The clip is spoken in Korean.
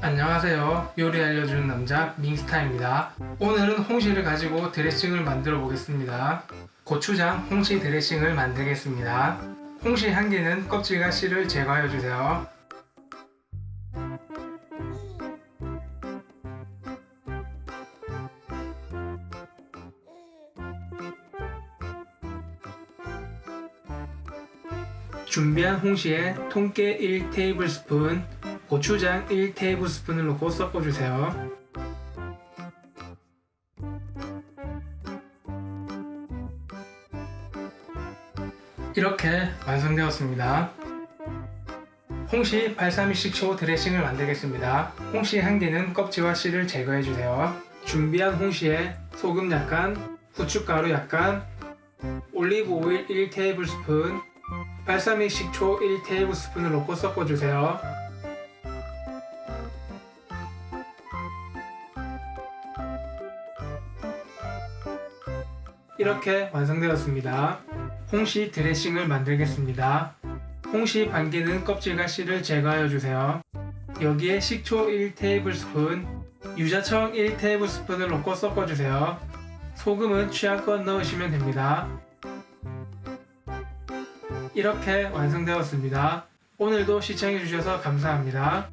안녕하세요. 요리 알려주는 남자 밍스타입니다. 오늘은 홍시를 가지고 드레싱을 만들어 보겠습니다. 고추장 홍시 드레싱을 만들겠습니다. 홍시 한 개는 껍질과 씨를 제거해 주세요. 준비한 홍시에 통깨 1테이블스푼, 고추장 1테이블스푼을 넣고 섞어주세요. 이렇게 완성되었습니다. 홍시 발사믹 식초 드레싱을 만들겠습니다. 홍시 한 개는 껍질과 씨를 제거해 주세요. 준비한 홍시에 소금 약간, 후춧가루 약간, 올리브 오일 1테이블스푼, 발사믹 식초 1테이블스푼을 넣고 섞어주세요. 이렇게 완성되었습니다. 홍시 드레싱을 만들겠습니다. 홍시 반개는 껍질과 씨를 제거하여 주세요. 여기에 식초 1테이블스푼, 유자청 1테이블스푼을 넣고 섞어주세요. 소금은 취향껏 넣으시면 됩니다. 이렇게 완성되었습니다. 오늘도 시청해주셔서 감사합니다.